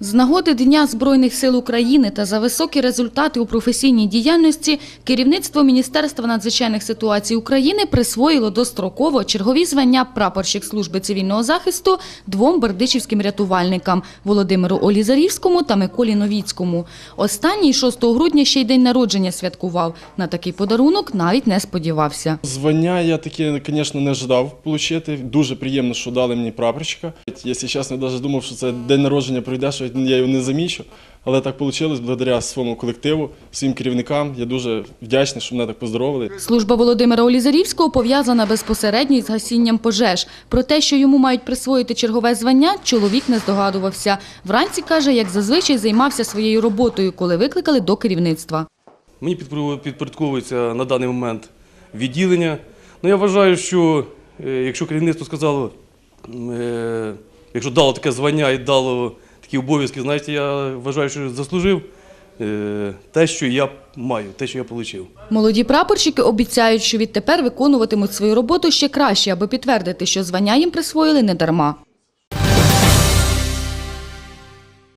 З нагоди Дня Збройних сил України та за високі результати у професійній діяльності керівництво Міністерства надзвичайних ситуацій України присвоїло достроково чергові звання прапорщик служби цивільного захисту двом бердичівським рятувальникам Володимиру Олізарівському та Миколі Новіцькому. Останній 6 грудня ще й день народження святкував. На такий подарунок навіть не сподівався. Звання я таке, звісно, не ждав отримати. Дуже приємно, що дали мені прапорщика. Якщо чесно, навіть думав, що це день народження пройде, що я його не замічу. Але так вийшло благодаря своєму колективу, своїм керівникам. Я дуже вдячний, що мене так поздоровили. Служба Володимира Олізарівського пов'язана безпосередньо із гасінням пожеж. Про те, що йому мають присвоїти чергове звання, чоловік не здогадувався. Вранці, каже, як зазвичай займався своєю роботою, коли викликали до керівництва. Мені підпорядковується на даний момент відділення. Ну, я вважаю, що е, якщо керівництво сказало, е, якщо дало таке звання і дало такі обов'язки, знаєте, я вважаю, що заслужив е, те, що я маю, те, що я отримав. Молоді прапорщики обіцяють, що відтепер виконуватимуть свою роботу ще краще, аби підтвердити, що звання їм присвоїли не дарма.